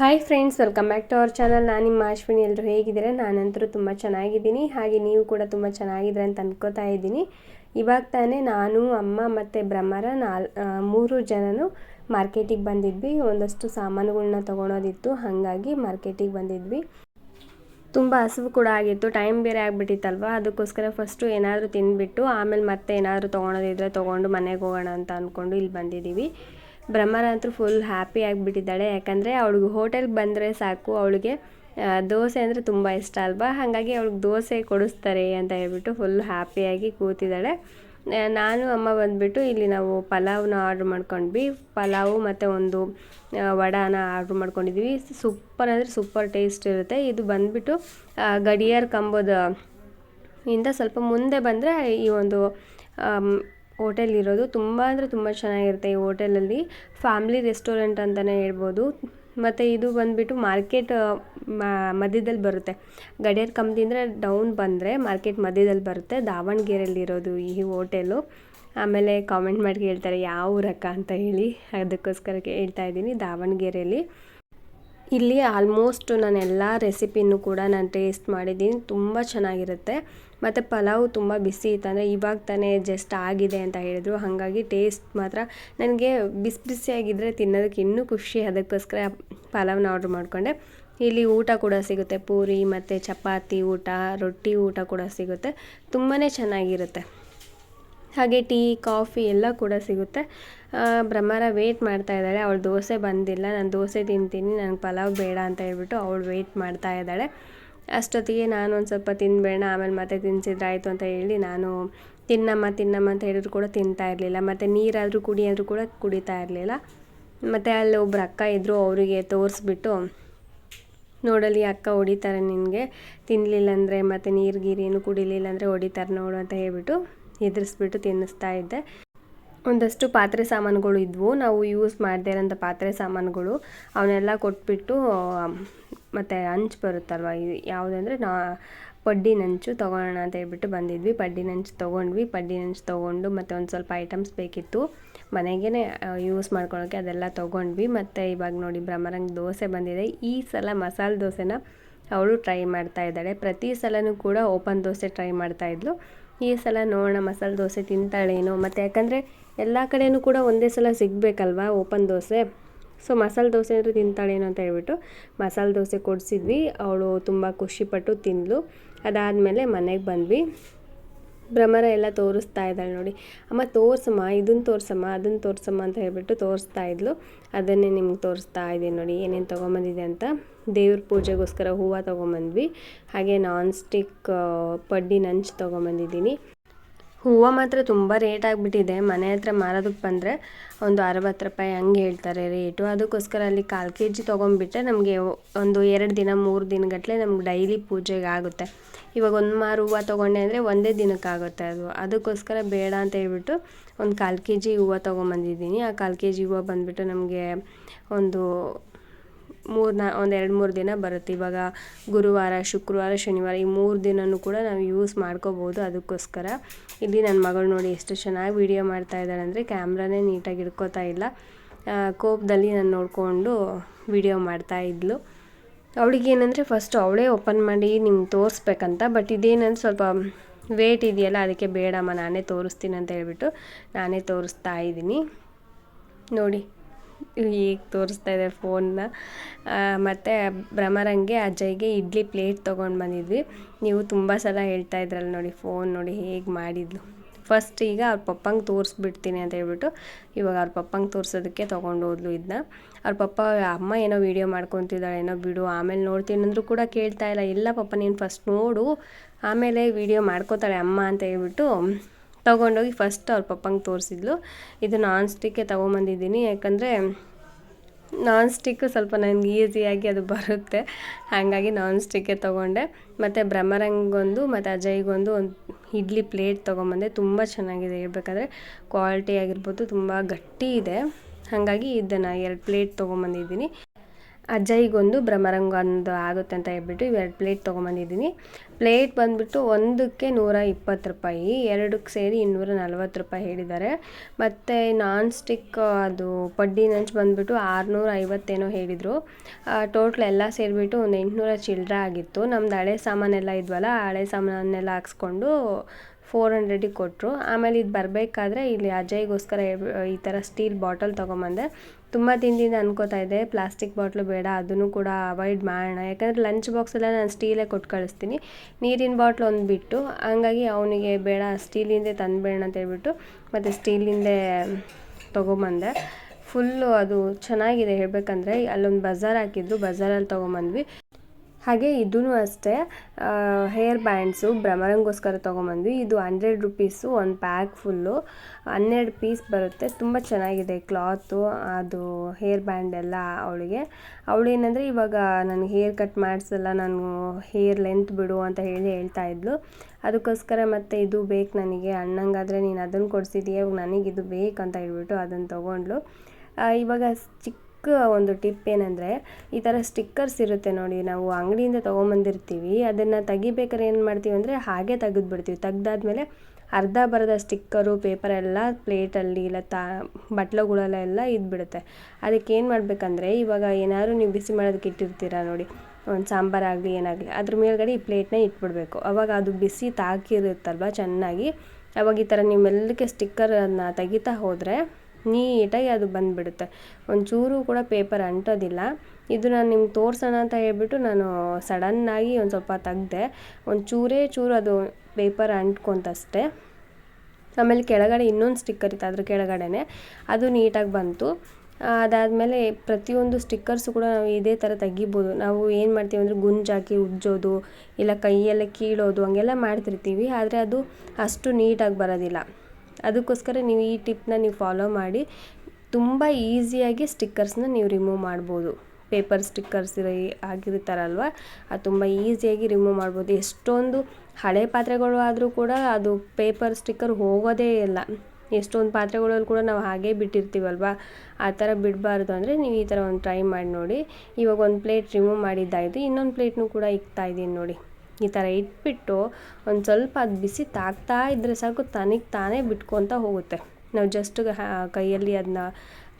Hi friends welcome back to our channel ನಾನು ನಿಮ್ಮ ಅಶ್ವಿನಿ. ಎಲ್ಲರೂ ಹೇಗಿದ್ದೀರಾ? ನಾನಂತರೂ ತುಂಬ ಚೆನ್ನಾಗಿದ್ದೀನಿ. ಹಾಗೆ ನೀವು ಕೂಡ ತುಂಬ ಚೆನ್ನಾಗಿದ್ದೀರ ಅಂತ ಅಂದ್ಕೋತಾ ಇದ್ದೀನಿ. ಇವಾಗ ತಾನೇ ನಾನು, ಅಮ್ಮ ಮತ್ತು ಬ್ರಹ್ಮರ ನಾಲ್ ಮೂರು ಜನನು ಮಾರ್ಕೆಟಿಗೆ ಬಂದಿದ್ವಿ. ಒಂದಷ್ಟು ಸಾಮಾನುಗಳನ್ನ ತೊಗೊಳೋದಿತ್ತು. ಹಾಗಾಗಿ ಮಾರ್ಕೆಟಿಗೆ ಬಂದಿದ್ವಿ. ತುಂಬ ಹಸಿವು ಕೂಡ ಆಗಿತ್ತು. ಟೈಮ್ ಬೇರೆ ಆಗಿಬಿಟ್ಟಿತ್ತಲ್ವ? ಅದಕ್ಕೋಸ್ಕರ ಫಸ್ಟು ಏನಾದರೂ ತಿಂದುಬಿಟ್ಟು, ಆಮೇಲೆ ಮತ್ತೆ ಏನಾದರೂ ತೊಗೊಳೋದಿದ್ರೆ ತೊಗೊಂಡು ಮನೆಗೆ ಹೋಗೋಣ ಅಂತ ಅಂದ್ಕೊಂಡು ಇಲ್ಲಿ ಬಂದಿದ್ದೀವಿ. ಅಂತೂ ಫುಲ್ ಹ್ಯಾಪಿ ಆಗಿಬಿಟ್ಟಿದ್ದಾಳೆ. ಯಾಕಂದರೆ ಅವಳಿಗೆ ಹೋಟೆಲ್ಗೆ ಬಂದರೆ ಸಾಕು, ಅವಳಿಗೆ ದೋಸೆ ಅಂದರೆ ತುಂಬ ಇಷ್ಟ ಅಲ್ವಾ? ಹಾಗಾಗಿ ಅವಳಿಗೆ ದೋಸೆ ಕೊಡಿಸ್ತಾರೆ ಅಂತ ಹೇಳ್ಬಿಟ್ಟು ಫುಲ್ ಹ್ಯಾಪಿಯಾಗಿ ಕೂತಿದ್ದಾಳೆ. ನಾನು, ಅಮ್ಮ ಬಂದುಬಿಟ್ಟು ಇಲ್ಲಿ ನಾವು ಪಲಾವ್ನ ಆರ್ಡ್ರ್ ಮಾಡ್ಕೊಂಡ್ವಿ. ಪಲಾವು ಮತ್ತು ಒಂದು ವಡಾನ ಆರ್ಡ್ರ್ ಮಾಡ್ಕೊಂಡಿದ್ವಿ. ಸೂಪರ್ ಅಂದರೆ ಸೂಪರ್ ಟೇಸ್ಟ್ ಇರುತ್ತೆ. ಇದು ಬಂದುಬಿಟ್ಟು ಗಡಿಯಾರ್ ಕಂಬದ, ಇಂದ ಸ್ವಲ್ಪ ಮುಂದೆ ಬಂದರೆ ಈ ಒಂದು ಹೋಟೆಲ್ ಇರೋದು. ತುಂಬ ಅಂದರೆ ತುಂಬ ಚೆನ್ನಾಗಿರುತ್ತೆ ಈ ಹೋಟೆಲಲ್ಲಿ. ಫ್ಯಾಮ್ಲಿ ರೆಸ್ಟೋರೆಂಟ್ ಅಂತಲೇ ಹೇಳ್ಬೋದು. ಮತ್ತು ಇದು ಬಂದುಬಿಟ್ಟು ಮಾರ್ಕೆಟ್ ಮಧ್ಯದಲ್ಲಿ ಬರುತ್ತೆ. ಗಡಿಯಾರ ಕಂಪ್ನಿಂದ ಡೌನ್ ಬಂದರೆ ಮಾರ್ಕೆಟ್ ಮಧ್ಯದಲ್ಲಿ ಬರುತ್ತೆ. ದಾವಣಗೆರೆಯಲ್ಲಿರೋದು ಈ ಹೋಟೆಲು. ಆಮೇಲೆ ಕಾಮೆಂಟ್ ಮಾಡಿ ಹೇಳ್ತಾರೆ, ಯಾವ ಊರಕ್ಕ ಅಂತ ಹೇಳಿ. ಅದಕ್ಕೋಸ್ಕರ ಹೇಳ್ತಾ ಇದ್ದೀನಿ ದಾವಣಗೆರೆಯಲ್ಲಿ. ಇಲ್ಲಿ ಆಲ್ಮೋಸ್ಟ್ ನಾನು ಎಲ್ಲ ರೆಸಿಪಿನೂ ಕೂಡ ನಾನು ಟೇಸ್ಟ್ ಮಾಡಿದ್ದೀನಿ. ತುಂಬ ಚೆನ್ನಾಗಿರುತ್ತೆ. ಮತ್ತು ಪಲಾವು ತುಂಬ ಬಿಸಿ ಇತ್ತು ಅಂದರೆ ಇವಾಗ ತಾನೇ ಜಸ್ಟ್ ಆಗಿದೆ ಅಂತ ಹೇಳಿದರು. ಹಾಗಾಗಿ ಟೇಸ್ಟ್ ಮಾತ್ರ ನನಗೆ ಬಿಸಿ ಬಿಸಿಯಾಗಿದ್ದರೆ ತಿನ್ನೋದಕ್ಕೆ ಇನ್ನೂ ಖುಷಿ. ಅದಕ್ಕೋಸ್ಕರ ಪಲಾವ್ನ ಆರ್ಡ್ರ್ ಮಾಡಿಕೊಂಡೆ. ಇಲ್ಲಿ ಊಟ ಕೂಡ ಸಿಗುತ್ತೆ. ಪೂರಿ ಮತ್ತು ಚಪಾತಿ ಊಟ, ರೊಟ್ಟಿ ಊಟ ಕೂಡ ಸಿಗುತ್ತೆ. ತುಂಬಾ ಚೆನ್ನಾಗಿರುತ್ತೆ. ಹಾಗೆ ಟೀ, ಕಾಫಿ ಎಲ್ಲ ಕೂಡ ಸಿಗುತ್ತೆ. ಬ್ರಹ್ಮರ ವೇಟ್ ಮಾಡ್ತಾ ಇದ್ದಾಳೆ. ಅವಳು ದೋಸೆ ಬಂದಿಲ್ಲ. ನಾನು ದೋಸೆ ತಿಂತೀನಿ. ನನಗೆ ಪಲಾವ್ ಬೇಡ ಅಂತ ಹೇಳ್ಬಿಟ್ಟು ಅವಳು ವೇಟ್ ಮಾಡ್ತಾ ಇದ್ದಾಳೆ. ಅಷ್ಟೊತ್ತಿಗೆ ನಾನು ಒಂದು ಸ್ವಲ್ಪ ತಿನ್ಬೇಡ, ಆಮೇಲೆ ಮತ್ತೆ ತಿನ್ಸಿದ್ರಾಯಿತು ಅಂತ ಹೇಳಿ ನಾನು ತಿನ್ನಮ್ಮ ತಿನ್ನಮ್ಮ ಅಂತ ಹೇಳಿದ್ರು ಕೂಡ ತಿಂತಾ ಇರಲಿಲ್ಲ. ಮತ್ತು ನೀರಾದರೂ ಕುಡಿ ಅಂದರೂ ಕೂಡ ಕುಡಿತಾ ಇರಲಿಲ್ಲ. ಮತ್ತು ಅಲ್ಲಿ ಒಬ್ರು ಅಕ್ಕ ಇದ್ದರು ಅವರಿಗೆ ತೋರಿಸ್ಬಿಟ್ಟು ನೋಡಲಿ ಅಕ್ಕ ಹೊಡಿತಾರೆ ನಿನಗೆ ತಿನ್ನಲಿಲ್ಲ ಅಂದರೆ ಮತ್ತು ನೀರು ಗೀರೇನು ಕುಡಿಲಿಲ್ಲ ಅಂದರೆ ಹೊಡಿತಾರೆ ನೋಡು ಅಂತ ಹೇಳ್ಬಿಟ್ಟು ಎದುರಿಸ್ಬಿಟ್ಟು ತಿನ್ನಿಸ್ತಾ ಇದ್ದೆ. ಒಂದಷ್ಟು ಪಾತ್ರೆ ಸಾಮಾನುಗಳು ಇದ್ವು. ನಾವು ಯೂಸ್ ಮಾಡದೇ ಇರೋಂಥ ಪಾತ್ರೆ ಸಾಮಾನುಗಳು, ಅವನ್ನೆಲ್ಲ ಕೊಟ್ಬಿಟ್ಟು ಮತ್ತು ಅಂಚು ಬರುತ್ತಲ್ವ? ಯಾವುದಂದ್ರೆ ನಾ, ಪಡ್ಡಿನಂಚು ತೊಗೊಳ್ಳೋಣ ಅಂತ ಹೇಳ್ಬಿಟ್ಟು ಬಂದಿದ್ವಿ. ಪಡ್ಡಿನಂಚು ತೊಗೊಂಡ್ವಿ. ತಗೊಂಡು ಮತ್ತೆ ತೊಗೊಂಡು ಮತ್ತು ಒಂದು ಸ್ವಲ್ಪ ಐಟಮ್ಸ್ ಬೇಕಿತ್ತು. ಮನೆಗೇ ಯೂಸ್ ಮಾಡ್ಕೊಳ್ಳೋಕ್ಕೆ ಅದೆಲ್ಲ ತೊಗೊಂಡ್ವಿ. ಮತ್ತು ಇವಾಗ ನೋಡಿ ಬ್ರಹ್ಮರಂಗ್ ದೋಸೆ ಬಂದಿದೆ. ಈ ಸಲ ಮಸಾಲೆ ದೋಸೆನ ಅವಳು ಟ್ರೈ ಮಾಡ್ತಾ ಇದ್ದಾಳೆ. ಪ್ರತಿ ಸಲನೂ ಕೂಡ ಓಪನ್ ದೋಸೆ ಟ್ರೈ ಮಾಡ್ತಾ ಇದ್ಲು. ಈ ಸಲ ನೋಡೋಣ ಮಸಾಲೆ ದೋಸೆ ತಿಂತಾಳೇನೋ. ಮತ್ತು ಯಾಕಂದರೆ ಎಲ್ಲ ಕಡೆಯೂ ಕೂಡ ಒಂದೇ ಸಲ ಸಿಗಬೇಕಲ್ವಾ ಓಪನ್ ದೋಸೆ? ಸೊ ಮಸಾಲೆ ದೋಸೆ ಅಂದರೆ ತಿಂತಾಳೇನೋ ಅಂತ ಹೇಳ್ಬಿಟ್ಟು ಮಸಾಲೆ ದೋಸೆ ಕೊಡಿಸಿದ್ವಿ. ಅವಳು ತುಂಬ ಖುಷಿಪಟ್ಟು ತಿಂದಳು ಅದಾದಮೇಲೆ ಮನೆಗೆ ಬಂದ್ವಿ. ಭ್ರಮರ ಎಲ್ಲ ತೋರಿಸ್ತಾ ಇದ್ದಾಳೆ ನೋಡಿ. ಅಮ್ಮ, ತೋರಿಸಮ್ಮ ಇದನ್ನು ತೋರಿಸಮ್ಮ ಅದನ್ನು ತೋರಿಸಮ್ಮ ಅಂತ ಹೇಳ್ಬಿಟ್ಟು ತೋರಿಸ್ತಾ ಇದ್ಲು. ಅದನ್ನೇ ನಿಮ್ಗೆ ತೋರಿಸ್ತಾ ಇದ್ದೀನಿ ನೋಡಿ, ಏನೇನು ತೊಗೊಂಬಂದಿದೆ ಅಂತ. ದೇವ್ರ ಪೂಜೆಗೋಸ್ಕರ ಹೂವು ತೊಗೊಂಬಂದ್ವಿ. ಹಾಗೆ ನಾನ್ ಸ್ಟಿಕ್ ಪಡ್ಡಿ ನಂಚು ತೊಗೊಂಬಂದಿದ್ದೀನಿ. ಹೂವು ಮಾತ್ರ ತುಂಬ ರೇಟ್ ಆಗಿಬಿಟ್ಟಿದೆ. ಮನೆ ಹತ್ರ ಮಾರೋದಕ್ಕೆ ಬಂದರೆ ಒಂದು ಅರವತ್ತು ರೂಪಾಯಿ ಹಂಗೆ ಹೇಳ್ತಾರೆ ರೇಟು ಅದಕ್ಕೋಸ್ಕರ ಅಲ್ಲಿ ಕಾಲು ಕೆ ಜಿ ನಮಗೆ ಒಂದು ಎರಡು ದಿನ, ಮೂರು ದಿನಗಟ್ಟಲೆ ನಮ್ಗೆ ಡೈಲಿ ಪೂಜೆಗೆ ಆಗುತ್ತೆ. ಇವಾಗ ಒಂದು ಮಾರು ಹೂವು ತೊಗೊಂಡೆ ಅಂದರೆ ಒಂದೇ ದಿನಕ್ಕಾಗುತ್ತೆ ಅದು. ಅದಕ್ಕೋಸ್ಕರ ಬೇಡ ಅಂತ ಹೇಳ್ಬಿಟ್ಟು ಒಂದು ಕಾಲು ಕೆ ಜಿ ಹೂವು ತೊಗೊಂಬಂದಿದ್ದೀನಿ ಆ ಕಾಲು ಕೆ ಜಿ ಹೂವು ಬಂದುಬಿಟ್ಟು ನಮಗೆ ಒಂದು ಮೂರು ನಾ ಒಂದು ಎರಡು ಮೂರು ದಿನ ಬರುತ್ತೆ. ಇವಾಗ ಗುರುವಾರ, ಶುಕ್ರವಾರ, ಶನಿವಾರ ಈ ಮೂರು ದಿನವೂ ಕೂಡ ನಾವು ಯೂಸ್ ಮಾಡ್ಕೋಬೋದು ಅದಕ್ಕೋಸ್ಕರ. ಇಲ್ಲಿ ನನ್ನ ಮಗಳು ನೋಡಿ ಎಷ್ಟು ಚೆನ್ನಾಗಿ ವೀಡಿಯೋ ಮಾಡ್ತಾ ಇದ್ದಾಳೆ ಅಂದರೆ ಕ್ಯಾಮ್ರಾನೇ ನೀಟಾಗಿ ಇಟ್ಕೋತಾ ಇಲ್ಲ. ಕೋಪದಲ್ಲಿ ನಾನು ನೋಡಿಕೊಂಡು ವೀಡಿಯೋ ಮಾಡ್ತಾ ಇದ್ಲು. ಅವಳಿಗೆ ಏನಂದರೆ ಫಸ್ಟ್ ಅವಳೇ ಓಪನ್ ಮಾಡಿ ನಿಮ್ಗೆ ತೋರಿಸ್ಬೇಕಂತ ಬಟ್ ಇದೇನಂದ್ರೆ ಸ್ವಲ್ಪ ವೇಟ್ ಇದೆಯಲ್ಲ ಅದಕ್ಕೆ ಬೇಡಮ್ಮ, ನಾನೇ ತೋರಿಸ್ತೀನಿ ಅಂತ ಹೇಳ್ಬಿಟ್ಟು ನಾನೇ ತೋರಿಸ್ತಾ ಇದ್ದೀನಿ. ನೋಡಿ. ಈಗ ತೋರಿಸ್ತಾ ಇದೆ ಫೋನ್ನ ಮತ್ತು ಭ್ರಮರಂಗೆ ಅಜಯ್ಗೆ ಇಡ್ಲಿ ಪ್ಲೇಟ್ ತೊಗೊಂಡು ಬಂದಿದ್ವಿ. ನೀವು ತುಂಬ ಸಲ ಹೇಳ್ತಾ ಇದ್ರಲ್ಲ ನೋಡಿ ಫೋನ್ ನೋಡಿ ಹೇಗೆ ಮಾಡಿದ್ಲು. ಫಸ್ಟ್ ಈಗ ಅವ್ರ ಪಪ್ಪಂಗೆ ತೋರಿಸ್ಬಿಡ್ತೀನಿ ಅಂತ ಹೇಳ್ಬಿಟ್ಟು ಇವಾಗ ಅವ್ರ ಪಪ್ಪಂಗೆ ತೋರಿಸೋದಕ್ಕೆ ತೊಗೊಂಡು ಹೋದ್ಲು ಇದನ್ನ ಅವ್ರ ಪಪ್ಪ, ಅಮ್ಮ ಏನೋ ವೀಡಿಯೋ ಮಾಡ್ಕೊತಿದ್ದಾಳೆ, ಏನೋ ಬಿಡು, ಆಮೇಲೆ ನೋಡ್ತೀನಿ ಅಂದರೂ ಕೂಡ ಕೇಳ್ತಾ ಇಲ್ಲ. ಇಲ್ಲ ಪಪ್ಪ, ನೀನು ಫಸ್ಟ್ ನೋಡು, ಆಮೇಲೆ ವೀಡಿಯೋ ಮಾಡ್ಕೋತಾಳೆ ಅಮ್ಮ ಅಂತ ಹೇಳ್ಬಿಟ್ಟು ತೊಗೊಂಡೋಗಿ ಫಸ್ಟ್ ಅವ್ರ ಪಪ್ಪಂಗೆ ತೋರಿಸಿದ್ಲು. ಇದು ನಾನ್ ಸ್ಟಿಕ್ಕೇ ತೊಗೊಂಬಂದಿದ್ದೀನಿ. ಯಾಕಂದರೆ ನಾನ್ ಸ್ಟಿಕ್ಕು ಸ್ವಲ್ಪ ನನಗೆ ಈಸಿಯಾಗಿ ಅದು ಬರುತ್ತೆ. ಹಾಗಾಗಿ ನಾನ್ ಸ್ಟಿಕ್ಕೇ ತೊಗೊಂಡೆ. ಮತ್ತು ಭ್ರಮರಂಗೊಂದು ಮತ್ತು ಅಜಯ್ಗೊಂದು ಒಂದು ಇಡ್ಲಿ ಪ್ಲೇಟ್ ತೊಗೊಂಬಂದೆ. ತುಂಬ ಚೆನ್ನಾಗಿದೆ. ಹೇಳ್ಬೇಕಾದ್ರೆ ಕ್ವಾಲಿಟಿ ಆಗಿರ್ಬೋದು, ತುಂಬ ಗಟ್ಟಿ ಇದೆ. ಹಾಗಾಗಿ ಇದನ್ನು ಎರಡು ಪ್ಲೇಟ್ ತೊಗೊಂಬಂದಿದ್ದೀನಿ. ಅಜ್ಜಯ್ಯಗೊಂದು ಭ್ರಮರಂಗೊಂದು ಆಗುತ್ತೆ ಅಂತ ಹೇಳ್ಬಿಟ್ಟು ಇವೆರಡು ಪ್ಲೇಟ್ ತೊಗೊಂಬಂದಿದ್ದೀನಿ. ಪ್ಲೇಟ್ ಬಂದುಬಿಟ್ಟು ಒಂದಕ್ಕೆ ನೂರ ಇಪ್ಪತ್ತು ರೂಪಾಯಿ, ಎರಡಕ್ಕೆ ಸೇರಿ ಇನ್ನೂರ ನಲ್ವತ್ತು ರೂಪಾಯಿ ಹೇಳಿದ್ದಾರೆ. ಮತ್ತು ನಾನ್ ಸ್ಟಿಕ್ ಅದು ಪಡ್ಡಿ ನಂಚು ಬಂದುಬಿಟ್ಟು ಆರುನೂರ ಐವತ್ತೇನೋ ಹೇಳಿದರು. ಟೋಟ್ಲ್ ಎಲ್ಲ ಸೇರಿಬಿಟ್ಟು ಒಂದು ಎಂಟುನೂರ ಚಿಲ್ಲರೆ ಆಗಿತ್ತು. ನಮ್ದು ಹಳೆ ಸಾಮಾನೆಲ್ಲ ಇದ್ವಲ್ಲ ಹಳೆ ಸಾಮಾನೆಲ್ಲ ಹಾಕ್ಸ್ಕೊಂಡು ಫೋರ್ ಹಂಡ್ರೆಡಿಗೆ ಕೊಟ್ಟರು ಆಮೇಲೆ ಇದು ಬರಬೇಕಾದ್ರೆ ಇಲ್ಲಿ ಅಜಯ್ಗೋಸ್ಕರ ಈ ಥರ ಸ್ಟೀಲ್ ಬಾಟಲ್ ತೊಗೊಂಬಂದೆ. ತುಂಬ ದಿನದಿಂದ ಅನ್ಕೋತಾ ಇದ್ದೆ. ಪ್ಲಾಸ್ಟಿಕ್ ಬಾಟ್ಲು ಬೇಡ, ಅದನ್ನು ಕೂಡ ಅವಾಯ್ಡ್ ಮಾಡೋಣ. ಯಾಕಂದರೆ ಲಂಚ್ ಬಾಕ್ಸೆಲ್ಲ ನಾನು ಸ್ಟೀಲೇ ಕೊಟ್ಟು ಕಳಿಸ್ತೀನಿ. ನೀರಿನ ಬಾಟ್ಲು ಒಂದು ಬಿಟ್ಟು, ಹಂಗಾಗಿ ಅವನಿಗೆ ಬೇಡ, ಸ್ಟೀಲಿಂದೇ ತಂದುಬೇಡ ಅಂತ ಹೇಳ್ಬಿಟ್ಟು ಮತ್ತು ಸ್ಟೀಲಿಂದೇ ತೊಗೊಂಬಂದೆ. ಫುಲ್ಲು ಅದು ಚೆನ್ನಾಗಿದೆ ಹೇಳಬೇಕಂದ್ರೆ. ಅಲ್ಲೊಂದು ಬಜಾರ್ ಹಾಕಿದ್ದು ಬಜಾರಲ್ಲಿ ತೊಗೊಂಬಂದ್ವಿ. ಹಾಗೆ ಇದೂ ಅಷ್ಟೇ. ಹೇರ್ ಬ್ಯಾಂಡ್ಸು ಭ್ರಮರಂಗೋಸ್ಕರ ತೊಗೊಂಬಂದ್ವಿ. ಇದು ಹಂಡ್ರೆಡ್ ರುಪೀಸು, ಒಂದು ಪ್ಯಾಕ್ ಫುಲ್ಲು ಹನ್ನೆರಡು ಪೀಸ್ ಬರುತ್ತೆ. ತುಂಬ ಚೆನ್ನಾಗಿದೆ ಕ್ಲಾತು ಅದು ಹೇರ್ ಬ್ಯಾಂಡ್ ಎಲ್ಲ ಅವಳಿಗೆ. ಅವಳು ಏನಂದರೆ, ಇವಾಗ ನನಗೆ ಹೇರ್ ಕಟ್ ಮಾಡಿಸಲ್ಲ, ನಾನು ಹೇರ್ ಲೆಂತ್ ಬಿಡು ಅಂತ ಹೇಳಿ ಹೇಳ್ತಾ ಇದ್ಲು. ಅದಕ್ಕೋಸ್ಕರ ಮತ್ತು ಇದು ಬೇಕು ನನಗೆ. ಅಣ್ಣಂಗಾದರೆ ನೀನು ಅದನ್ನು ಕೊಡಿಸಿದೀಯ? ಇವಾಗ ಇದು ಬೇಕು ಅಂತ ಹೇಳ್ಬಿಟ್ಟು ಅದನ್ನು ತೊಗೊಂಡ್ಲು ಇವಾಗ ಚಿಕ್ಕ ಒಂದು ಟಿಪ್ ಏನಂದರೆ, ಈ ಥರ ಸ್ಟಿಕ್ಕರ್ಸ್ ಇರುತ್ತೆ ನೋಡಿ, ನಾವು ಅಂಗಡಿಯಿಂದ ತೊಗೊಂಬಂದಿರ್ತೀವಿ. ಅದನ್ನು ತೆಗಿಬೇಕಾದ್ರೆ ಏನು ಮಾಡ್ತೀವಿ ಅಂದರೆ, ಹಾಗೆ ತೆಗೆದ್ಬಿಡ್ತೀವಿ. ತೆಗ್ದಾದ್ಮೇಲೆ ಅರ್ಧ ಬರದ ಸ್ಟಿಕ್ಕರು, ಪೇಪರ್ ಎಲ್ಲ ಪ್ಲೇಟಲ್ಲಿ ಇಲ್ಲ ತಾ ಬಟ್ಲುಗಳಲ್ಲೆಲ್ಲ ಇದ್ಬಿಡುತ್ತೆ. ಅದಕ್ಕೆ ಏನು ಮಾಡಬೇಕಂದ್ರೆ, ಇವಾಗ ಏನಾದರೂ ನೀವು ಬಿಸಿ ಮಾಡೋದಕ್ಕೆ ಇಟ್ಟಿರ್ತೀರ ನೋಡಿ, ಒಂದು ಸಾಂಬಾರಾಗಲಿ ಏನಾಗಲಿ, ಅದ್ರ ಮೇಲ್ಗಡೆ ಈ ಪ್ಲೇಟ್ನ ಇಟ್ಬಿಡಬೇಕು. ಅವಾಗ ಅದು ಬಿಸಿ ತಾಕಿರುತ್ತಲ್ವ, ಚೆನ್ನಾಗಿ. ಅವಾಗ ಈ ಥರ ನೀವು ಮೆಲ್ಲಕ್ಕೆ ಸ್ಟಿಕ್ಕರನ್ನು ತೆಗಿತಾ ಹೋದರೆ ನೀಟಾಗಿ ಅದು ಬಂದುಬಿಡುತ್ತೆ. ಒಂಚೂರು ಕೂಡ ಪೇಪರ್ ಅಂಟೋದಿಲ್ಲ. ಇದು ನಾನು ನಿಮ್ಗೆ ತೋರಿಸೋಣ ಅಂತ ಹೇಳ್ಬಿಟ್ಟು ನಾನು ಸಡನ್ನಾಗಿ ಒಂದು ಸ್ವಲ್ಪ ತೆಗ್ದೆ. ಒಂದು ಚೂರೇ ಚೂರು ಅದು ಪೇಪರ್ ಅಂಟ್ಕೊಂತಷ್ಟೇ. ಆಮೇಲೆ ಕೆಳಗಡೆ ಇನ್ನೊಂದು ಸ್ಟಿಕ್ಕರ್ ಇತ್ತು ಅದ್ರ ಕೆಳಗಡೆನೆ. ಅದು ನೀಟಾಗಿ ಬಂತು. ಅದಾದಮೇಲೆ ಪ್ರತಿಯೊಂದು ಸ್ಟಿಕ್ಕರ್ಸು ಕೂಡ ನಾವು ಇದೇ ಥರ ತೆಗಿಬೋದು. ನಾವು ಏನು ಮಾಡ್ತೀವಿ ಅಂದರೆ ಗುಂಜಾಕಿ ಉಜ್ಜೋದು, ಇಲ್ಲ ಕೈಯಲ್ಲೇ ಕೀಳೋದು, ಹಂಗೆಲ್ಲ ಮಾಡ್ತಿರ್ತೀವಿ. ಆದರೆ ಅದು ಅಷ್ಟು ನೀಟಾಗಿ ಬರೋದಿಲ್ಲ. ಅದಕ್ಕೋಸ್ಕರ ನೀವು ಈ ಟಿಪ್ನ ನೀವು ಫಾಲೋ ಮಾಡಿ, ತುಂಬ ಈಸಿಯಾಗಿ ಸ್ಟಿಕ್ಕರ್ಸ್ನ ನೀವು ರಿಮೂವ್ ಮಾಡ್ಬೋದು. ಪೇಪರ್ ಸ್ಟಿಕ್ಕರ್ಸ್ ಆಗಿರ್ತಾರಲ್ವ ಅದು ತುಂಬ ಈಸಿಯಾಗಿ ರಿಮೂವ್ ಮಾಡ್ಬೋದು. ಎಷ್ಟೊಂದು ಹಳೆ ಪಾತ್ರೆಗಳು ಆದರೂ ಕೂಡ ಅದು ಪೇಪರ್ ಸ್ಟಿಕ್ಕರ್ ಹೋಗೋದೇ ಇಲ್ಲ. ಎಷ್ಟೊಂದು ಪಾತ್ರೆಗಳಲ್ಲಿ ಕೂಡ ನಾವು ಹಾಗೇ ಬಿಟ್ಟಿರ್ತೀವಲ್ವ? ಆ ಥರ ಬಿಡಬಾರ್ದು ಅಂದರೆ ನೀವು ಈ ಥರ ಒಂದು ಟ್ರೈ ಮಾಡಿ ನೋಡಿ. ಇವಾಗ ಒಂದು ಪ್ಲೇಟ್ ರಿಮೂವ್ ಮಾಡಿದ್ದಾಯಿತು, ಇನ್ನೊಂದು ಪ್ಲೇಟ್ನು ಕೂಡ ಇಕ್ತಾ ಇದ್ದೀನಿ ನೋಡಿ. ಈ ಥರ ಇಟ್ಬಿಟ್ಟು ಒಂದು ಸ್ವಲ್ಪ ಅದು ಬಿಸಿ ತಾಗ್ತಾ ಇದ್ದರೆ ಸಾಕು ತನಗೆ ತಾನೇ ಬಿಟ್ಕೊತ ಹೋಗುತ್ತೆ. ನಾವು ಜಸ್ಟ್ ಕೈಯಲ್ಲಿ ಅದನ್ನ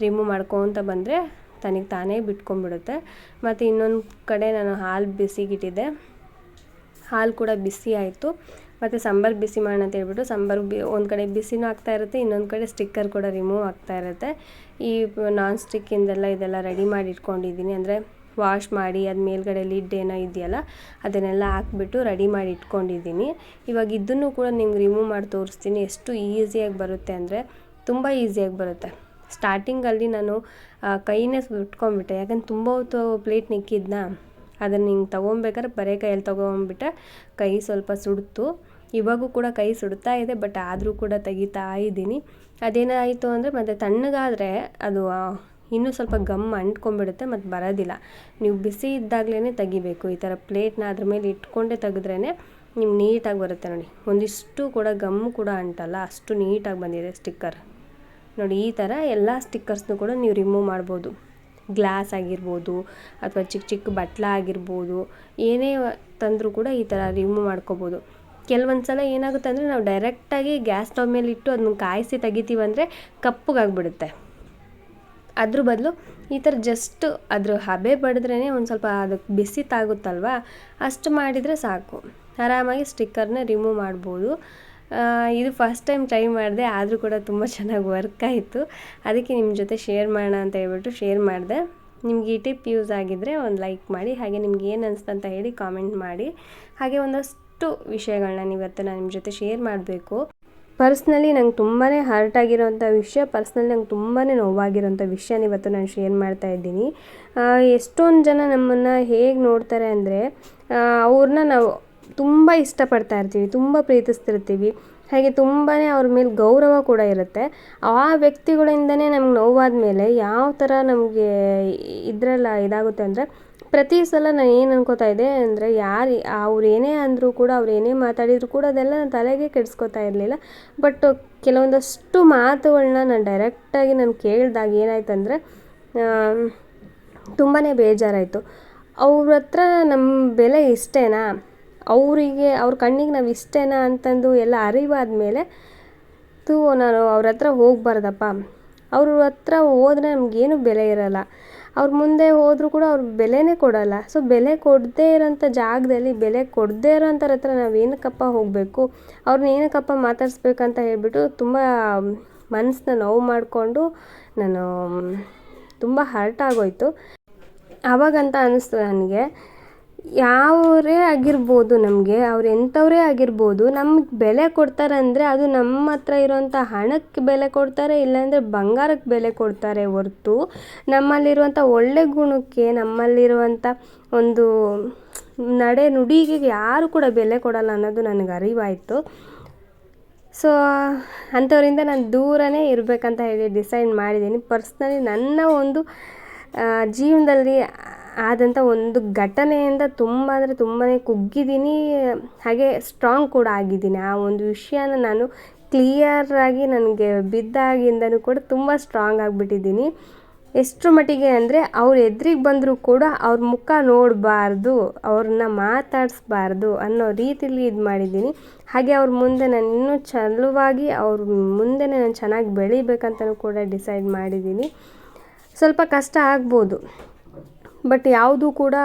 ರಿಮೂವ್ ಮಾಡ್ಕೊತ ಬಂದರೆ ತನಗೆ ತಾನೇ ಬಿಟ್ಕೊಂಡ್ಬಿಡುತ್ತೆ. ಮತ್ತು ಇನ್ನೊಂದು ಕಡೆ ನಾನು ಹಾಲು ಬಿಸಿಗಿಟ್ಟಿದ್ದೆ ಹಾಲು ಕೂಡ ಬಿಸಿ ಆಯಿತು. ಮತ್ತು ಸಾಂಬಾರು ಬಿಸಿ ಮಾಡೋಣ ಅಂತ ಹೇಳ್ಬಿಟ್ಟು ಸಾಂಬಾರು ಬಿ ಒಂದು ಕಡೆ ಬಿಸಿನೂ ಆಗ್ತಾ ಇರುತ್ತೆ, ಇನ್ನೊಂದು ಕಡೆ ಸ್ಟಿಕ್ಕರ್ ಕೂಡ ರಿಮೂವ್ ಆಗ್ತಾ ಇರುತ್ತೆ. ಈ ನಾನ್ ಸ್ಟಿಕ್ಕಿಂದೆಲ್ಲ ಇದೆಲ್ಲ ರೆಡಿ ಮಾಡಿ ಇಟ್ಕೊಂಡಿದ್ದೀನಿ. ಅಂದರೆ ವಾಶ್ ಮಾಡಿ ಅದು ಮೇಲ್ಗಡೆ ಲಿಡ್ ಏನೋ ಇದೆಯಲ್ಲ, ಅದನ್ನೆಲ್ಲ ಹಾಕ್ಬಿಟ್ಟು ರೆಡಿ ಮಾಡಿ ಇಟ್ಕೊಂಡಿದ್ದೀನಿ. ಇವಾಗ ಇದನ್ನು ಕೂಡ ನಿಮ್ಗೆ ರಿಮೂವ್ ಮಾಡಿ ತೋರಿಸ್ತೀನಿ. ಎಷ್ಟು ಈಸಿಯಾಗಿ ಬರುತ್ತೆ ಅಂದರೆ ತುಂಬ ಈಸಿಯಾಗಿ ಬರುತ್ತೆ. ಸ್ಟಾರ್ಟಿಂಗಲ್ಲಿ ನಾನು ಕೈನೇ ಸುಟ್ಕೊಂಡ್ಬಿಟ್ಟೆ. ಯಾಕಂದ್ರೆ ತುಂಬ ಹೊತ್ತು ಪ್ಲೇಟ್ ನಿಕ್ಕಿದ್ನ? ಅದನ್ನು ಹಿಂಗೆ ತೊಗೊಬೇಕಾದ್ರೆ ಬರೇ ಕೈಯಲ್ಲಿ ತೊಗೊಂಬಿಟ್ಟೆ ಕೈ ಸ್ವಲ್ಪ ಸುಡ್ತು. ಇವಾಗೂ ಕೂಡ ಕೈ ಸುಡ್ತಾ ಇದೆ, ಬಟ್ ಆದರೂ ಕೂಡ ತೆಗಿತಾ ಇದ್ದೀನಿ. ಅದೇನಾಯಿತು ಅಂದರೆ ಮತ್ತು ತಣ್ಣಗಾದರೆ ಅದು ಇನ್ನೂ ಸ್ವಲ್ಪ ಗಮ್ ಅಂಟ್ಕೊಂಡ್ಬಿಡುತ್ತೆ ಮತ್ತು ಬರೋದಿಲ್ಲ. ನೀವು ಬಿಸಿ ಇದ್ದಾಗಲೇ ತೆಗಿಬೇಕು. ಈ ಥರ ಪ್ಲೇಟ್ನ ಅದ್ರ ಮೇಲೆ ಇಟ್ಕೊಂಡೇ ತೆಗೆದ್ರೇ ನಿಮ್ಗೆ ನೀಟಾಗಿ ಬರುತ್ತೆ ನೋಡಿ. ಒಂದಿಷ್ಟು ಕೂಡ ಗಮ್ ಕೂಡ ಅಂಟಲ್ಲ, ಅಷ್ಟು ನೀಟಾಗಿ ಬಂದಿದೆ ಸ್ಟಿಕ್ಕರ್. ನೋಡಿ, ಈ ಥರ ಎಲ್ಲ ಸ್ಟಿಕ್ಕರ್ಸ್ನು ಕೂಡ ನೀವು ರಿಮೂವ್ ಮಾಡ್ಬೋದು. ಗ್ಲಾಸ್ ಆಗಿರ್ಬೋದು ಅಥವಾ ಚಿಕ್ಕ ಚಿಕ್ಕ ಬಟ್ಲ ಆಗಿರ್ಬೋದು, ಏನೇ ತಂದರೂ ಕೂಡ ಈ ಥರ ರಿಮೂವ್ ಮಾಡ್ಕೋಬೋದು. ಕೆಲವೊಂದು ಸಲ ಏನಾಗುತ್ತೆ ಅಂದರೆ ನಾವು ಡೈರೆಕ್ಟಾಗಿ ಗ್ಯಾಸ್ ಸ್ಟವ್ ಮೇಲೆ ಇಟ್ಟು ಅದನ್ನ ಕಾಯಿಸಿ ತೆಗಿತೀವಂದರೆ ಕಪ್ಪಗಾಗ್ಬಿಡುತ್ತೆ. ಅದ್ರ ಬದಲು ಈ ಥರ ಜಸ್ಟ್ ಅದ್ರ ಹಬೆ ಬಡಿದ್ರೇ ಒಂದು ಸ್ವಲ್ಪ ಅದಕ್ಕೆ ಬಿಸಿ ತಾಗುತ್ತಲ್ವ, ಅಷ್ಟು ಮಾಡಿದರೆ ಸಾಕು. ಆರಾಮಾಗಿ ಸ್ಟಿಕ್ಕರ್ನ ರಿಮೂವ್ ಮಾಡ್ಬೋದು. ಇದು ಫಸ್ಟ್ ಟೈಮ್ ಟ್ರೈ ಮಾಡಿದೆ, ಆದರೂ ಕೂಡ ತುಂಬ ಚೆನ್ನಾಗಿ ವರ್ಕ್ ಆಯಿತು. ಅದಕ್ಕೆ ನಿಮ್ಮ ಜೊತೆ ಶೇರ್ ಮಾಡೋಣ ಅಂತ ಹೇಳ್ಬಿಟ್ಟು ಶೇರ್ ಮಾಡಿದೆ. ನಿಮ್ಗೆ ಈ ಟಿಪ್ ಯೂಸ್ ಆಗಿದ್ದರೆ ಒಂದು ಲೈಕ್ ಮಾಡಿ, ಹಾಗೆ ನಿಮ್ಗೆ ಏನು ಅನಿಸ್ತು ಅಂತ ಹೇಳಿ ಕಾಮೆಂಟ್ ಮಾಡಿ. ಹಾಗೆ ಒಂದಷ್ಟು ವಿಷಯಗಳನ್ನ ಇವತ್ತು ನಾನು ನಿಮ್ಮ ಜೊತೆ ಶೇರ್ ಮಾಡಬೇಕು. ಪರ್ಸ್ನಲಿ ನಂಗೆ ತುಂಬಾ ಹರ್ಟ್ ಆಗಿರೋಂಥ ವಿಷಯ, ಪರ್ಸ್ನಲಿ ನಂಗೆ ತುಂಬಾ ನೋವಾಗಿರೋಂಥ ವಿಷಯನ ಇವತ್ತು ನಾನು ಶೇರ್ ಮಾಡ್ತಾ ಇದ್ದೀನಿ. ಎಷ್ಟೊಂದು ಜನ ನಮ್ಮನ್ನು ಹೇಗೆ ನೋಡ್ತಾರೆ ಅಂದರೆ ಅವ್ರನ್ನ ನಾವು ತುಂಬ ಇಷ್ಟಪಡ್ತಾ ಇರ್ತೀವಿ, ತುಂಬ ಪ್ರೀತಿಸ್ತಿರ್ತೀವಿ. ಹಾಗೆ ತುಂಬಾ ಅವ್ರ ಮೇಲೆ ಗೌರವ ಕೂಡ ಇರುತ್ತೆ. ಆ ವ್ಯಕ್ತಿಗಳಿಂದನೇ ನಮ್ಗೆ ನೋವಾದ ಮೇಲೆ ಯಾವ ಥರ ನಮಗೆ ಇದರಲ್ಲ ಇದಾಗುತ್ತೆ ಅಂದರೆ ಪ್ರತಿ ಸಲ ನಾನು ಏನು ಅನ್ಕೋತಾ ಇದ್ದೆ ಅಂದರೆ ಯಾರು ಅವ್ರು ಏನೇ ಅಂದರೂ ಕೂಡ ಅವ್ರು ಏನೇ ಮಾತಾಡಿದರೂ ಕೂಡ ಅದೆಲ್ಲ ನಾನು ತಲೆಗೆ ಕೆಡಿಸ್ಕೋತಾ ಇರಲಿಲ್ಲ. ಬಟ್ ಕೆಲವೊಂದಷ್ಟು ಮಾತುಗಳನ್ನ ನಾನು ಡೈರೆಕ್ಟಾಗಿ ನಾನು ಕೇಳಿದಾಗ ಏನಾಯ್ತು ಅಂದರೆ ತುಂಬಾ ಬೇಜಾರಾಯಿತು. ಅವ್ರ ಹತ್ರ ನಮ್ಮ ಬೆಲೆ ಇಷ್ಟೇನಾ? ಅವರಿಗೆ, ಅವ್ರ ಕಣ್ಣಿಗೆ ನಾವು ಇಷ್ಟೇನಾ ಅಂತಂದು ಎಲ್ಲ ಅರಿವಾದ ಮೇಲೆ ತೂ, ನಾನು ಅವ್ರ ಹತ್ರ ಹೋಗಬಾರ್ದಪ್ಪ. ಅವ್ರ ಹತ್ರ ಹೋದ್ರೆ ನಮಗೇನು ಬೆಲೆ ಇರಲ್ಲ. ಅವ್ರ ಮುಂದೆ ಹೋದರೂ ಕೂಡ ಅವ್ರು ಬೆಲೆನೇ ಕೊಡಲ್ಲ. ಸೊ ಬೆಲೆ ಕೊಡದೇ ಇರೋಂಥ ಜಾಗದಲ್ಲಿ, ಬೆಲೆ ಕೊಡದೇ ಇರೋಂಥವ್ರ ಹತ್ರ ನಾವು ಏನಕ್ಕಪ್ಪ ಹೋಗಬೇಕು? ಅವ್ರನ್ನ ಏನಕ್ಕಪ್ಪ ಮಾತಾಡಿಸ್ಬೇಕಂತ ಹೇಳಿಬಿಟ್ಟು ತುಂಬ ಮನಸ್ಸನ್ನ ನೋವು ಮಾಡಿಕೊಂಡು ನಾನು, ತುಂಬ ಹರ್ಟ್ ಆಗೋಯಿತು. ಆವಾಗಂತ ಅನ್ನಿಸ್ತು ನನಗೆ. ಯಾವರೇ ಆಗಿರ್ಬೋದು ನಮಗೆ, ಅವ್ರು ಎಂಥವರೇ ಆಗಿರ್ಬೋದು, ನಮ್ಗೆ ಬೆಲೆ ಕೊಡ್ತಾರೆ ಅಂದರೆ ಅದು ನಮ್ಮ ಹತ್ರ ಇರೋಂಥ ಹಣಕ್ಕೆ ಬೆಲೆ ಕೊಡ್ತಾರೆ, ಇಲ್ಲಾಂದರೆ ಬಂಗಾರಕ್ಕೆ ಬೆಲೆ ಕೊಡ್ತಾರೆ ಹೊರ್ತು ನಮ್ಮಲ್ಲಿರುವಂಥ ಒಳ್ಳೆ ಗುಣಕ್ಕೆ, ನಮ್ಮಲ್ಲಿರುವಂಥ ಒಂದು ನಡೆ ನುಡಿಗೆ ಯಾರು ಕೂಡ ಬೆಲೆ ಕೊಡಲ್ಲ ಅನ್ನೋದು ನನಗೆ ಅರಿವಾಯಿತು. ಸೊ ಅಂಥವರಿಂದ ನಾನು ದೂರನೇ ಇರಬೇಕಂತ ಹೇಳಿ ಡಿಸೈಡ್ ಮಾಡಿದ್ದೀನಿ. ಪರ್ಸ್ನಲಿ ನನ್ನ ಒಂದು ಜೀವನದಲ್ಲಿ ಆದಂಥ ಒಂದು ಘಟನೆಯಿಂದ ತುಂಬ ಅಂದರೆ ತುಂಬಾ ಕುಗ್ಗಿದ್ದೀನಿ, ಹಾಗೆ ಸ್ಟ್ರಾಂಗ್ ಕೂಡ ಆಗಿದ್ದೀನಿ. ಆ ಒಂದು ವಿಷಯನ ನಾನು ಕ್ಲಿಯರಾಗಿ ನನಗೆ ಬಿದ್ದಾಗಿಂದನೂ ಕೂಡ ತುಂಬ ಸ್ಟ್ರಾಂಗ್ ಆಗಿಬಿಟ್ಟಿದ್ದೀನಿ. ಎಷ್ಟರ ಮಟ್ಟಿಗೆ ಅಂದರೆ ಅವ್ರು ಎದುರಿಗೆ ಬಂದರೂ ಕೂಡ ಅವ್ರ ಮುಖ ನೋಡಬಾರ್ದು ಅವ್ರನ್ನ ಮಾತಾಡಿಸ್ಬಾರ್ದು ಅನ್ನೋ ರೀತಿಲಿ ಇದು ಮಾಡಿದ್ದೀನಿ. ಹಾಗೆ ಅವ್ರ ಮುಂದೆ ನಾನು ಇನ್ನೂ ಚಲುವಾಗಿ ಅವ್ರ ಮುಂದೆ ನಾನು ಚೆನ್ನಾಗಿ ಬೆಳಿಬೇಕಂತಲೂ ಕೂಡ ಡಿಸೈಡ್ ಮಾಡಿದ್ದೀನಿ. ಸ್ವಲ್ಪ ಕಷ್ಟ ಆಗ್ಬೋದು. ಬಟ್ ಯಾವುದೂ ಕೂಡ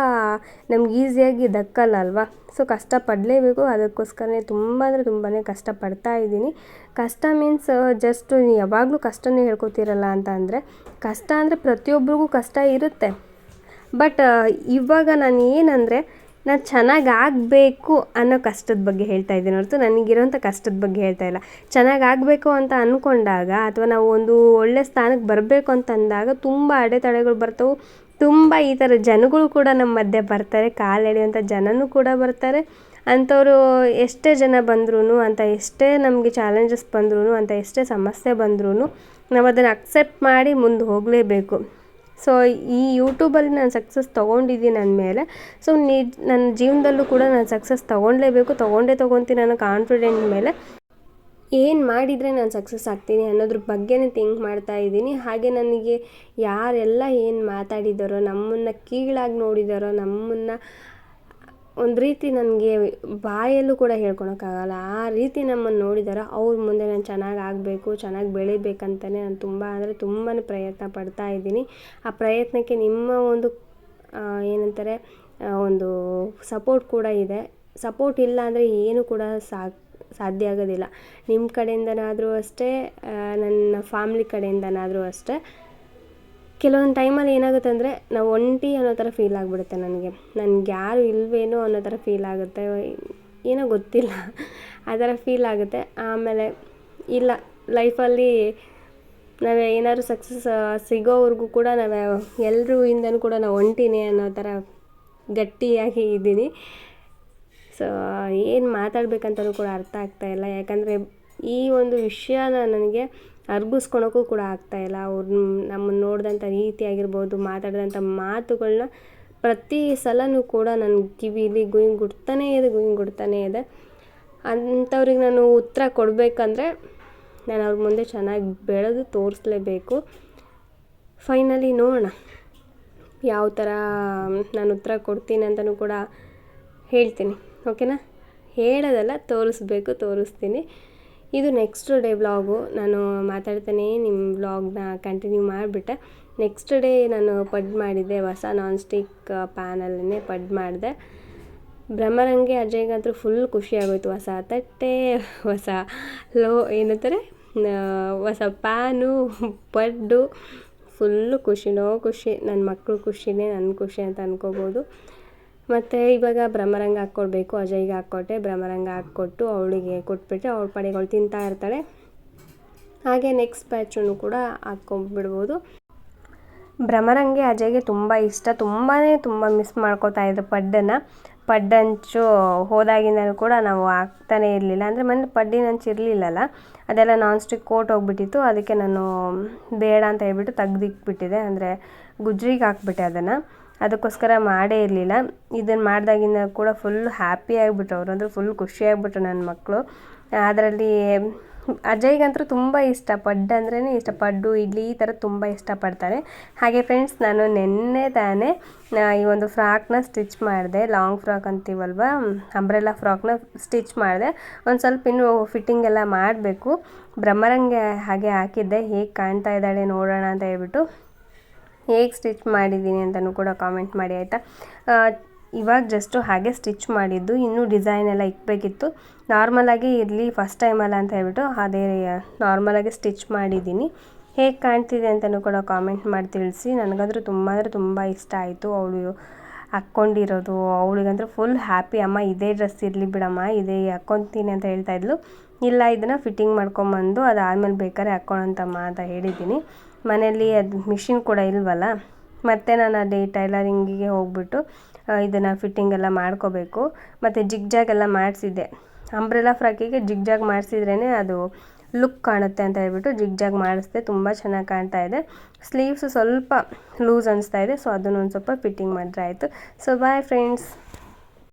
ನಮ್ಗೆ ಈಸಿಯಾಗಿ ದಕ್ಕಲ್ಲ ಅಲ್ವಾ ಸೊ ಕಷ್ಟಪಡಲೇಬೇಕು. ಅದಕ್ಕೋಸ್ಕರನೇ ತುಂಬ ಅಂದರೆ ತುಂಬಾ ಕಷ್ಟಪಡ್ತಾ ಇದ್ದೀನಿ. ಕಷ್ಟ ಮೀನ್ಸ್ ಜಸ್ಟ್ ಯಾವಾಗಲೂ ಕಷ್ಟನೇ ಹೇಳ್ಕೊತಿರಲ್ಲ ಅಂತ ಅಂದರೆ, ಕಷ್ಟ ಅಂದರೆ ಪ್ರತಿಯೊಬ್ಬರಿಗೂ ಕಷ್ಟ ಇರುತ್ತೆ. ಬಟ್ ಇವಾಗ ನಾನು ಏನಂದರೆ, ನಾನು ಚೆನ್ನಾಗಿ ಆಗಬೇಕು ಅನ್ನೋ ಕಷ್ಟದ ಬಗ್ಗೆ ಹೇಳ್ತಾ ಇದ್ದೀನಿ ಹೊರತು ನನಗಿರೋಂಥ ಕಷ್ಟದ ಬಗ್ಗೆ ಹೇಳ್ತಾ ಇಲ್ಲ. ಚೆನ್ನಾಗಿ ಆಗಬೇಕು ಅಂತ ಅಂದ್ಕೊಂಡಾಗ ಅಥವಾ ನಾವು ಒಂದು ಒಳ್ಳೆಯ ಸ್ಥಾನಕ್ಕೆ ಬರಬೇಕು ಅಂತ ಅಂದಾಗ ತುಂಬ ಅಡೆತಡೆಗಳು ಬರ್ತವೆ. ತುಂಬ ಈ ಥರ ಜನಗಳು ಕೂಡ ನಮ್ಮ ಮಧ್ಯೆ ಬರ್ತಾರೆ, ಕಾಲು ಎಳೆಯುವಂಥ ಜನನೂ ಕೂಡ ಬರ್ತಾರೆ. ಅಂಥವರು ಎಷ್ಟೇ ಜನ ಬಂದ್ರೂ ಅಂತ ಎಷ್ಟೇ ನಮಗೆ ಚಾಲೆಂಜಸ್ ಬಂದ್ರೂ ಅಂತ ಎಷ್ಟೇ ಸಮಸ್ಯೆ ಬಂದ್ರೂ ನಾವು ಅದನ್ನು ಅಕ್ಸೆಪ್ಟ್ ಮಾಡಿ ಮುಂದೆ ಹೋಗಲೇಬೇಕು. ಸೊ ಈ ಯೂಟ್ಯೂಬಲ್ಲಿ ನಾನು ಸಕ್ಸಸ್ ತೊಗೊಂಡಿದ್ದೀನಿ ಅಂದಮೇಲೆ ಸೊ ನೀ ನನ್ನ ಜೀವನದಲ್ಲೂ ಕೂಡ ನಾನು ಸಕ್ಸಸ್ ತೊಗೊಳ್ಲೇಬೇಕು ತೊಗೊಂಡೇ ತೊಗೊತೀನಿ ಅನ್ನೋ ಕಾನ್ಫಿಡೆಂಟ್ ಮೇಲೆ. ಏನು ಮಾಡಿದರೆ ನಾನು ಸಕ್ಸಸ್ ಆಗ್ತೀನಿ ಅನ್ನೋದ್ರ ಬಗ್ಗೆನೇ ಥಿಂಕ್ ಮಾಡ್ತಾ ಇದ್ದೀನಿ. ಹಾಗೆ ನನಗೆ ಯಾರೆಲ್ಲ ಏನು ಮಾತಾಡಿದಾರೋ, ನಮ್ಮನ್ನು ಕೀಳಾಗಿ ನೋಡಿದಾರೋ, ನಮ್ಮನ್ನು ಒಂದು ರೀತಿ ನನಗೆ ಬಾಯಲ್ಲೂ ಕೂಡ ಹೇಳ್ಕೊಳೋಕ್ಕಾಗಲ್ಲ. ಆ ರೀತಿ ನಮ್ಮನ್ನು ನೋಡಿದಾರೋ ಅವ್ರ ಮುಂದೆ ನಾನು ಚೆನ್ನಾಗಿ ಆಗಬೇಕು, ಚೆನ್ನಾಗಿ ಬೆಳಿಬೇಕಂತಲೇ ನಾನು ತುಂಬ ಅಂದರೆ ತುಂಬಾ ಪ್ರಯತ್ನ ಪಡ್ತಾ ಇದ್ದೀನಿ. ಆ ಪ್ರಯತ್ನಕ್ಕೆ ನಿಮ್ಮ ಒಂದು ಏನಂತಾರೆ ಒಂದು ಸಪೋರ್ಟ್ ಕೂಡ ಇದೆ. ಸಪೋರ್ಟ್ ಇಲ್ಲ ಅಂದರೆ ಏನು ಕೂಡ ಸಾಕು ಸಾಧ್ಯ ಆಗೋದಿಲ್ಲ. ನಿಮ್ಮ ಕಡೆಯಿಂದನಾದರೂ ಅಷ್ಟೇ ನನ್ನ ಫ್ಯಾಮ್ಲಿ ಕಡೆಯಿಂದನಾದರೂ ಅಷ್ಟೇ, ಕೆಲವೊಂದು ಟೈಮಲ್ಲಿ ಏನಾಗುತ್ತೆ ಅಂದರೆ, ನಾವು ಒಂಟಿ ಅನ್ನೋ ಥರ ಫೀಲ್ ಆಗಿಬಿಡುತ್ತೆ ನನಗೆ. ನನಗೆ ಯಾರು ಇಲ್ವೇನೋ ಅನ್ನೋ ಥರ ಫೀಲ್ ಆಗುತ್ತೆ. ಏನೋ ಗೊತ್ತಿಲ್ಲ. ಆ ಥರ ಫೀಲ್ ಆಗುತ್ತೆ. ಆಮೇಲೆ ಇಲ್ಲ ಲೈಫಲ್ಲಿ ನಾವು ಏನಾದ್ರು ಸಕ್ಸಸ್ ಸಿಗೋವರೆಗೂ ಕೂಡ ನಾವೇ ಎಲ್ಲರೂ ಇಂದನೂ ಕೂಡ ನಾವು ಒಂಟಿನೇ ಅನ್ನೋ ಥರ ಗಟ್ಟಿಯಾಗಿ ಇದ್ದೀನಿ. ಸೊ ಏನು ಮಾತಾಡಬೇಕಂತಲೂ ಕೂಡ ಅರ್ಥ ಆಗ್ತಾ ಇಲ್ಲ. ಯಾಕಂದರೆ ಈ ಒಂದು ವಿಷಯನ ನನಗೆ ಅರ್ಗಿಸ್ಕೊಳಕ್ಕೂ ಕೂಡ ಆಗ್ತಾಯಿಲ್ಲ ಅವ್ರು ನಮ್ಮನ್ನು ನೋಡಿದಂಥ ರೀತಿ ಆಗಿರ್ಬೋದು ಮಾತಾಡಿದಂಥ ಮಾತುಗಳನ್ನ ಪ್ರತಿ ಸಲವೂ ಕೂಡ ನನ್ನ ಕಿವಿಲಿ ಗುಯಿಂಗುಡ್ತಾನೇ ಇದೆ ಗುಯಿಂಗುಡ್ತಾನೇ ಇದೆ. ಅಂಥವ್ರಿಗೆ ನಾನು ಉತ್ತರ ಕೊಡಬೇಕಂದ್ರೆ ನಾನು ಅವ್ರ ಮುಂದೆ ಚೆನ್ನಾಗಿ ಬೆಳೆದು ತೋರಿಸ್ಲೇಬೇಕು. ಫೈನಲಿ ನೋಡೋಣ ಯಾವ ಥರ ನಾನು ಉತ್ತರ ಕೊಡ್ತೀನಿ ಅಂತಲೂ ಕೂಡ ಹೇಳ್ತೀನಿ. ಓಕೆನಾ? ಹೇಳೋದಲ್ಲ, ತೋರಿಸ್ಬೇಕು, ತೋರಿಸ್ತೀನಿ. ಇದು ನೆಕ್ಸ್ಟ್ ಡೇ ವ್ಲಾಗು ನಾನು ಮಾತಾಡ್ತಾನೆ ನಿಮ್ಮ ವ್ಲಾಗ್ನ ಕಂಟಿನ್ಯೂ ಮಾಡಿಬಿಟ್ಟೆ. ನೆಕ್ಸ್ಟ್ ಡೇ ನಾನು ಪಡ್ ಮಾಡಿದ್ದೆ, ಹೊಸ ನಾನ್ ಸ್ಟಿಕ್ ಪ್ಯಾನಲ್ಲೇ ಪಡ್ ಮಾಡಿದೆ. ಬ್ರಹ್ಮರಂಗಿ ಅಜಯ್ಗಂತೂ ಫುಲ್ ಖುಷಿಯಾಗೋಯ್ತು ಹೊಸ ತಟ್ಟೆ, ಹೊಸ ಲೋ ಏನಂತಾರೆ ಹೊಸ ಪ್ಯಾನು ಪಡ್ಡು. ಫುಲ್ಲು ಖುಷಿನೋ ಖುಷಿ. ನನ್ನ ಮಕ್ಕಳು ಖುಷಿನೇ ನನ್ನ ಖುಷಿ ಅಂತ ಅನ್ಕೋಬೋದು. ಮತ್ತು ಇವಾಗ ಭ್ರಮರಂಗ ಹಾಕ್ಕೊಡ್ಬೇಕು ಅಜಯ್ಗೆ ಹಾಕ್ಕೊಟ್ಟೆ ಭ್ರಮರಂಗ ಹಾಕ್ಕೊಟ್ಟು ಅವಳಿಗೆ ಕೊಟ್ಬಿಟ್ರೆ ಅವಳ ಪಾಡಿಗೆ ಅವಳು ತಿಂತಾ ಇರ್ತಾಳೆ. ಹಾಗೆ ನೆಕ್ಸ್ಟ್ ಬ್ಯಾಚನ್ನು ಕೂಡ ಹಾಕ್ಕೊಂಬಿಡ್ಬೋದು. ಭ್ರಮರಂಗೆ ಅಜಯ್ಗೆ ತುಂಬ ಇಷ್ಟ ತುಂಬಾ ತುಂಬ ಮಿಸ್ ಮಾಡ್ಕೋತಾ ಇದ್ದರು ಪಡ್ಡನ್ನು. ಪಡ್ಡಂಚು ಹೋದಾಗಿಂದಲೂ ಕೂಡ ನಾವು ಹಾಕ್ತಾನೆ ಇರಲಿಲ್ಲ, ಅಂದರೆ ಮೊನ್ನೆ ಪಡ್ಡಿನ ಹಂಚು ಇರಲಿಲ್ಲಲ್ಲ, ಅದೆಲ್ಲ ನಾನ್ ಸ್ಟಿಕ್ ಕೋಟ್ ಹೋಗ್ಬಿಟ್ಟಿತ್ತು, ಅದಕ್ಕೆ ನಾನು ಬೇಡ ಅಂತ ಹೇಳ್ಬಿಟ್ಟು ತೆಗ್ದಿಕ್ಬಿಟ್ಟಿದೆ ಅಂದರೆ ಗುಜ್ರಿಗೆ ಹಾಕ್ಬಿಟ್ಟೆ ಅದನ್ನು. ಅದಕ್ಕೋಸ್ಕರ ಮಾಡೇ ಇರಲಿಲ್ಲ. ಇದನ್ನು ಮಾಡಿದಾಗಿಂದ ಕೂಡ ಫುಲ್ ಹ್ಯಾಪಿ ಆಗಿಬಿಟ್ರು ಅವರು. ಅಂದರೆ ಫುಲ್ ಖುಷಿಯಾಗ್ಬಿಟ್ರು ನನ್ನ ಮಕ್ಕಳು ಅದರಲ್ಲಿ ಅಜಯ್ಗಂತೂ ತುಂಬ ಇಷ್ಟ ಪಡ್ಡು ಅಂದ್ರೇ ಇಷ್ಟ, ಪಡ್ಡು, ಇಡ್ಲಿ ಈ ಥರ ತುಂಬ ಇಷ್ಟಪಡ್ತಾರೆ ಹಾಗೆ ಫ್ರೆಂಡ್ಸ್ ನಾನು ನಿನ್ನೆ ತಾನೇ ಈ ಒಂದು ಫ್ರಾಕ್ನ ಸ್ಟಿಚ್ ಮಾಡಿದೆ. ಲಾಂಗ್ ಫ್ರಾಕ್ ಅಂತೀವಲ್ವ? ಅಂಬ್ರೆಲ್ಲ ಫ್ರಾಕ್ನ ಸ್ಟಿಚ್ ಮಾಡಿದೆ. ಒಂದು ಸ್ವಲ್ಪ ಇನ್ನು ಫಿಟ್ಟಿಂಗ್ ಎಲ್ಲ ಮಾಡಬೇಕು. ಬ್ರಹ್ಮರಂಗೆ ಹಾಗೆ ಹಾಕಿದ್ದೆ. ಹೇಗೆ ಕಾಣ್ತಾ ಇದ್ದಾಳೆ ನೋಡೋಣ ಅಂತ ಹೇಳ್ಬಿಟ್ಟು. ಹೇಗೆ ಸ್ಟಿಚ್ ಮಾಡಿದ್ದೀನಿ ಅಂತಲೂ ಕೂಡ ಕಾಮೆಂಟ್ ಮಾಡಿ, ಆಯಿತಾ? ಇವಾಗ ಜಸ್ಟು ಹಾಗೆ ಸ್ಟಿಚ್ ಮಾಡಿದ್ದು, ಇನ್ನೂ ಡಿಸೈನ್ ಎಲ್ಲ ಇಕ್ಬೇಕಿತ್ತು. ನಾರ್ಮಲಾಗಿ ಇರಲಿ ಫಸ್ಟ್ ಟೈಮಲ್ಲ ಅಂತ ಹೇಳ್ಬಿಟ್ಟು ಅದೇ ನಾರ್ಮಲಾಗಿ ಸ್ಟಿಚ್ ಮಾಡಿದ್ದೀನಿ. ಹೇಗೆ ಕಾಣ್ತಿದೆ ಅಂತಲೂ ಕೂಡ ಕಾಮೆಂಟ್ ಮಾಡಿ ತಿಳಿಸಿ. ನನಗಂದ್ರೂ ತುಂಬ, ಅಂದರೆ ತುಂಬ ಇಷ್ಟ ಆಯಿತು ಅವಳು ಹಾಕ್ಕೊಂಡಿರೋದು. ಅವಳಿಗಂದ್ರೆ ಫುಲ್ ಹ್ಯಾಪಿ ಅಮ್ಮ, ಇದೇ ಡ್ರೆಸ್ ಇರಲಿ ಬಿಡಮ್ಮ, ಇದೇ ಹಾಕ್ಕೊತೀನಿ ಅಂತ ಹೇಳ್ತಾ ಇದ್ಲು. ಇಲ್ಲ, ಇದನ್ನು ಫಿಟ್ಟಿಂಗ್ ಮಾಡ್ಕೊಂಬಂದು, ಅದಾದಮೇಲೆ ಬೇಕಾದ್ರೆ ಹಾಕ್ಕೊಳಂತಮ್ಮ ಅಂತ ಹೇಳಿದ್ದೀನಿ. ಮನೆಯಲ್ಲಿ ಅದು ಮಿಷಿನ್ ಕೂಡ ಇಲ್ವಲ್ಲ, ಮತ್ತು ನಾನು ಅದೇ ಟೈಲರಿಂಗಿಗೆ ಹೋಗ್ಬಿಟ್ಟು ಇದನ್ನು ಫಿಟ್ಟಿಂಗ್ ಎಲ್ಲ ಮಾಡ್ಕೋಬೇಕು. ಮತ್ತು ಜಿಗ್ ಜಾಗ್ ಎಲ್ಲ ಮಾಡಿಸಿದ್ದೆ. ಅಂಬ್ರೆಲಾ ಫ್ರಾಕಿಗೆ ಜಿಗ್ ಜಾಗ್ ಮಾಡಿಸಿದ್ರೇ ಅದು ಲುಕ್ ಕಾಣುತ್ತೆ ಅಂತ ಹೇಳ್ಬಿಟ್ಟು ಜಿಗ್ ಜಾಗ್ ಮಾಡಿಸ್ದೆ, ತುಂಬ ಚೆನ್ನಾಗಿ ಕಾಣ್ತಾ ಇದೆ. ಸ್ಲೀವ್ಸ್ ಸ್ವಲ್ಪ ಲೂಸ್ ಅನಿಸ್ತಾ ಇದೆ, ಸೊ ಅದನ್ನು ಒಂದು ಸ್ವಲ್ಪ ಫಿಟ್ಟಿಂಗ್ ಮಾಡಿದ್ರೆ ಆಯಿತು. So bye friends.